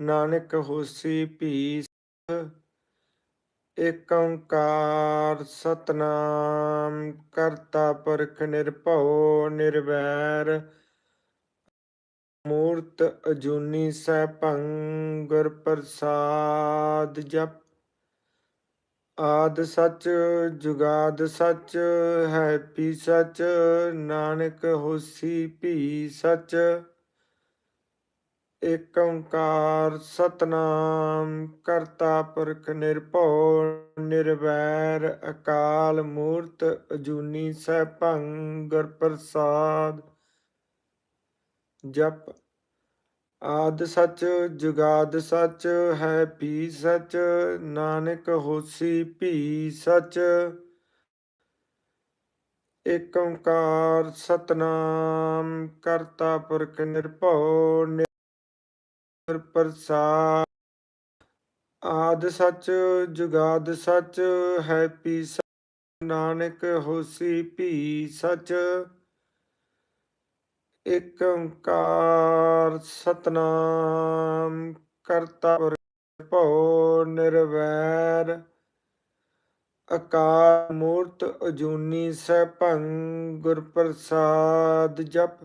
ਨਾਨਕ ਹੋਸੀ ਭੀ ਏਕ ਓੰਕਾਰ ਸਤਨਾਮ, ਕਰਤਾ ਪੁਰਖ ਨਿਰਭਉ ਨਿਰਵੈਰ, ਮੂਰਤ ਅਜੂਨੀ ਸੈਭੰ ਗੁਰ ਪ੍ਰਸਾਦ ਜਪ। ਆਦ ਸੱਚ, ਜੁਗਾਦ ਸਚ, ਹੈ ਪੀ ਸੱਚ, ਨਾਨਕ ਹੋਸੀ ਭੀ ਸੱਚ। ਏਕ ਓੰਕਾਰ ਸਤਨਾਮ, ਕਰਤਾ ਪੁਰਖ ਨਿਰਭਉ, ਨਿਰਵੈਰ ਅਕਾਲ ਮੂਰਤ ਅਜੂਨੀ ਸੈਭੰ, ਗੁਰ ਪ੍ਰਸਾਦ। ਜਪ, ਆਦ ਸਚ, ਜੁਗਾਦ ਸਚ, ਹੈ ਪੀ ਸਚ, ਨਾਨਕ ਹੋਸੀ ਭੀ ਸਚ। ਏਕ ਓੰਕਾਰ ਸਤਨਾਮ, ਕਰਤਾ ਪੁਰਖ ਨਿਰਭਉ ਪ੍ਰਸਾਦ, ਆਦ ਸੱਚ ਜੁਗਾਦ ਸੱਚ, ਹੈ ਪੀ ਨਾਨਕ ਹੋਸੀ ਭੀ ਸੱਚ। ਏਕ ਓੰਕਾਰ ਸਤਨਾਮ ਕਰਤਾ ਪੁਰਖ ਭਉ ਨਿਰਵੈਰ ਅਕਾਲ ਮੂਰਤ ਅਜੂਨੀ ਸੈਭੰ ਗੁਰ ਪ੍ਰਸਾਦ ਜਪ।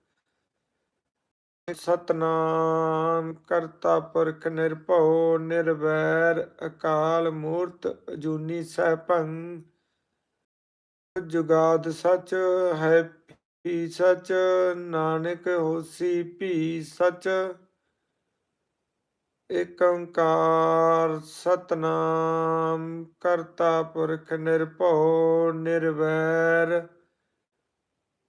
ਸਤਨਾਮ, ਕਰਤਾ ਪੁਰਖ ਨਿਰਭਉ, ਨਿਰਵੈਰ ਅਕਾਲ ਮੂਰਤ ਅਜੂਨੀ ਸੈਭੰ ਜੁਗਾਦ ਸਚ ਹੈ ਪੀ ਸਚ, ਨਾਨਕ ਹੋਸੀ ਭੀ ਸਚ। ਏਕ ਓੰਕਾਰ ਸਤਨਾਮ, ਕਰਤਾ ਪੁਰਖ ਨਿਰਭਉ, ਨਿਰਵੈਰ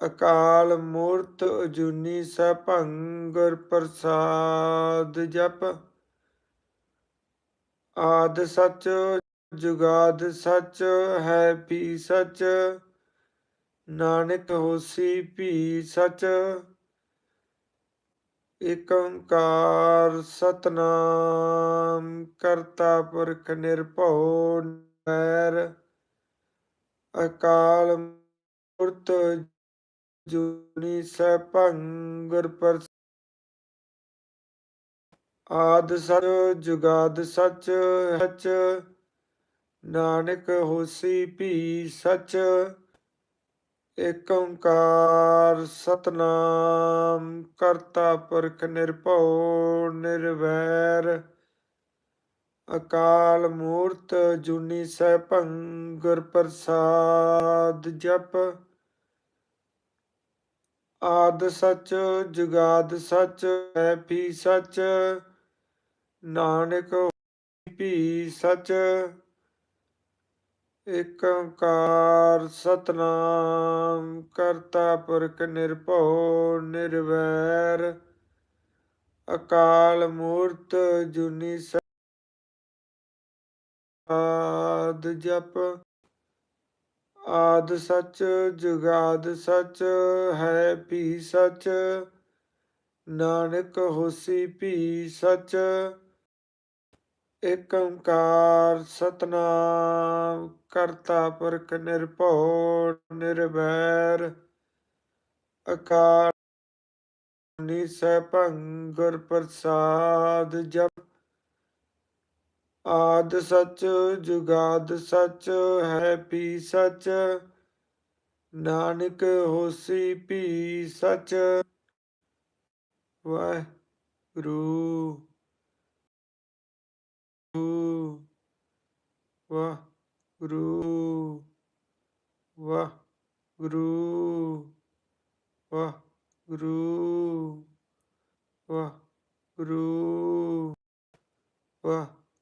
ਅਕਾਲ ਮੂਰਤ ਅਜੂਨੀ ਸੈਭੰ ਗੁਰ ਪ੍ਰਸਾਦ ਜਪ। ਆਦ ਸਚ, ਜੁਗਾਦ ਸਚ, ਹੈ ਪੀ ਸਚ, ਨਾਨਕ ਹੋਸੀ ਭੀ ਸਚ। ਏਕ ਓੰਕਾਰ ਸਤਨਾਮ, ਕਰਤਾ ਪੁਰਖ ਨਿਰਭਉ ਨਿਰਵੈਰ ਅਕਾਲ ਮੂਰਤ ਜੁਨੀ ਸੈਭੰ ਗੁਰ ਪ੍ਰਸਾਦ ਆਦ ਸਚ, ਜੁਗਾਦ ਸਚ ਸਚ ਨਾਨਕ ਹੋਸੀ ਭੀ ਸਚ, ਏਕ ਓੰਕਾਰ ਸਤਨਾਮ, ਕਰਤਾ ਪੁਰਖ ਨਿਰਭਉ ਨਿਰਵੈਰ, ਅਕਾਲ ਮੂਰਤ ਜੁਨੀ ਸੈਭੰ ਗੁਰ ਪ੍ਰਸਾਦ ਜਪ। ਆਦ ਸੱਚ, ਜੁਗਾਦ ਸੱਚ, ਹੈ ਪੀ ਸੱਚ, ਨਾਨਕ ਭੀ ਸੱਚ ਏਕ ਓੰਕਾਰ ਸਤਨਾਮ, ਕਰਤਾ ਪੁਰਖ ਨਿਰਭਉ, ਨਿਰਵੈਰ, ਅਕਾਲ ਮੂਰਤ ਜੁਨੀ ਆਦ ਜਪ ਆਦ ਸੱਚ ਜੁਗਾਦ ਸੱਚ ਹੈ ਭੀ ਸੱਚ, ਨਾਨਕ ਹੋਸੀ ਭੀ ਸੱਚ। ਏਕ ਓੰਕਾਰ ਸਤਨਾਮ, ਕਰਤਾ ਪੁਰਖ ਨਿਰਭਉ ਨਿਰਭੈਰ ਅਕਾਲ ਨਿਸੈਭੰ ਗੁਰ ਪ੍ਰਸਾਦ, ਜਪ ਆਦ ਸੱਚ ਜੁਗਾਦ ਸੱਚ ਹੈ ਪੀ ਸੱਚ, ਨਾਨਕ ਹੋਸੀ ਭੀ ਸੱਚ। ਵਾਹਿਗੁਰੂ ਵਾਹਿਗੁਰੂ ਵਾਹਿਗੁਰੂ ਵਾਹਿਗੁਰੂ।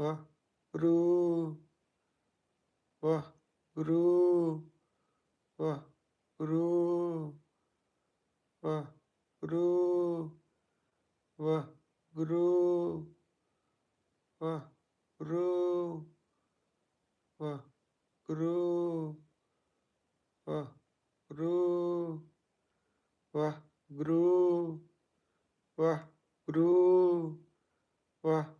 ਵਾਹ ਰੂ ਵਾਹ ਰੂ ਵਾਹ ਰੂ ਵਾਹ ਰੂ ਵਾਹ ਰੂ ਵਾਹ ਰੂ ਵਾਹ ਰੂ ਵਾਹ ਰੂ ਵਾਹ ਰੂ ਵਾਹ ਰੂ ਵਾਹ